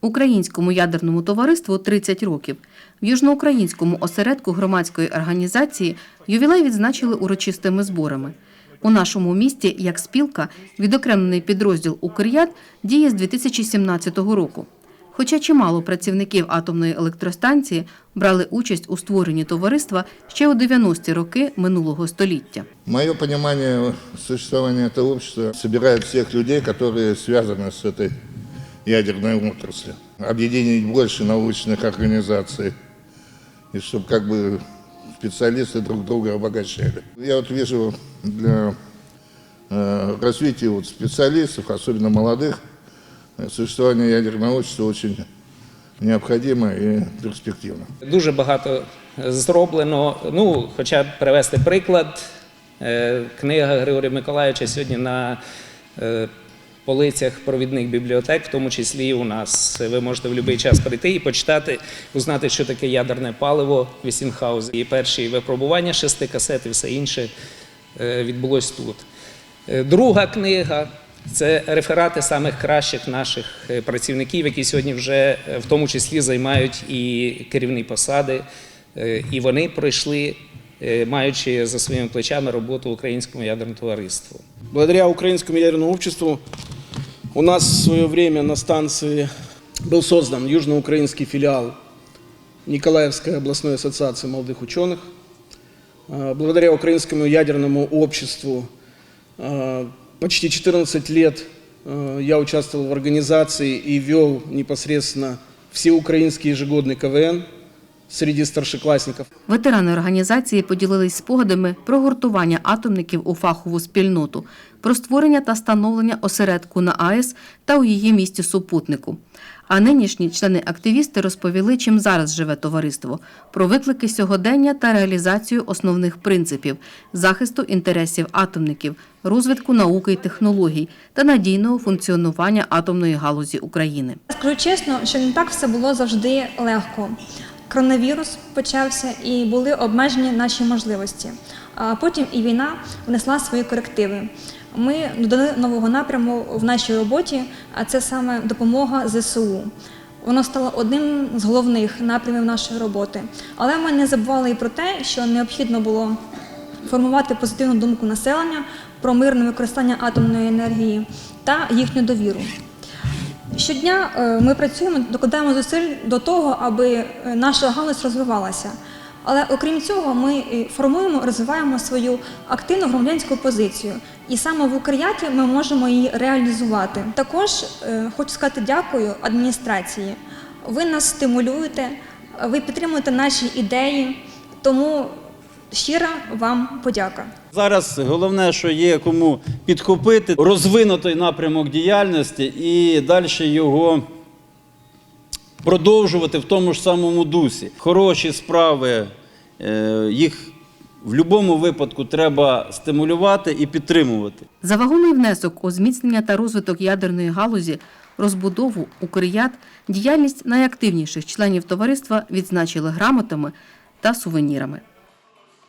Українському ядерному товариству 30 років. В южноукраїнському осередку громадської організації ювілей відзначили урочистими зборами. У нашому місті, як спілка, відокремлений підрозділ «Укряд» діє з 2017 року. Хоча чимало працівників атомної електростанції брали участь у створенні товариства ще у 90-ті роки минулого століття. Мое понимание существования этого общества собирает всех людей, которые связаны с этой ядерной отраслью. Объединить больше научных организаций, и чтобы как бы специалисты друг друга обогащали. Я вот вижу для э, развития вот специалистов, особенно молодых, э, существование ядерного общества очень необходимо и перспективно. Дуже багато зроблено. Ну, хоча б привести приклад, е, книга Григорія Миколаївича сьогодні на е, полицях провідних бібліотек, в тому числі і у нас. Ви можете в будь-який час прийти і почитати, узнати, що таке ядерне паливо Вісінхаус. І перші випробування шести касет і все інше е, відбулось тут. Е, Друга книга це реферати самих кращих наших е, працівників, які сьогодні вже в тому числі займають і керівні посади. І вони пройшли, маючи за своїми плечами роботу Українському ядерному товариству. Благодаря Украинскому ядерному обществу у нас в свое время на станции был создан южноукраинский филиал Николаевской областной ассоциации молодых ученых. А, Благодаря Украинскому ядерному обществу а, почти 14 лет а, я участвовал в организации и вел непосредственно всеукраинский ежегодный КВН среди старшеклассников. Ветерани організації поділились спогадами про гуртування атомників у фахову спільноту, про створення та становлення осередку на АЕС та у її місті супутнику. А нинішні члени-активісти розповіли, чим зараз живе товариство, про виклики сьогодення та реалізацію основних принципів захисту інтересів атомників, розвитку науки й технологій та надійного функціонування атомної галузі України. Скажу чесно, що не так все було завжди легко. Коронавірус почався і були обмежені наші можливості. А потім і війна внесла свої корективи. Ми додали нового напряму в нашій роботі, а це саме допомога ЗСУ. Воно стало одним з головних напрямів нашої роботи. Але ми не забували і про те, що необхідно було формувати позитивну думку населення про мирне використання атомної енергії та їхню довіру. Щодня е, ми працюємо, докладаємо зусиль до того, аби е, наша галузь розвивалася. Але окрім цього, ми формуємо, розвиваємо свою активну громадянську позицію. І саме в Укряті ми можемо її реалізувати. Також е, хочу сказати дякую адміністрації. Ви нас стимулюєте, ви підтримуєте наші ідеї, тому щира вам подяка. Зараз головне, що є кому підхопити, розвинутий напрямок діяльності і далі його продовжувати в тому ж самому дусі. Хороші справи, е, їх в будь-якому випадку треба стимулювати і підтримувати. За вагомий внесок у зміцнення та розвиток ядерної галузі, розбудову укрият, діяльність найактивніших членів товариства відзначили грамотами та сувенірами.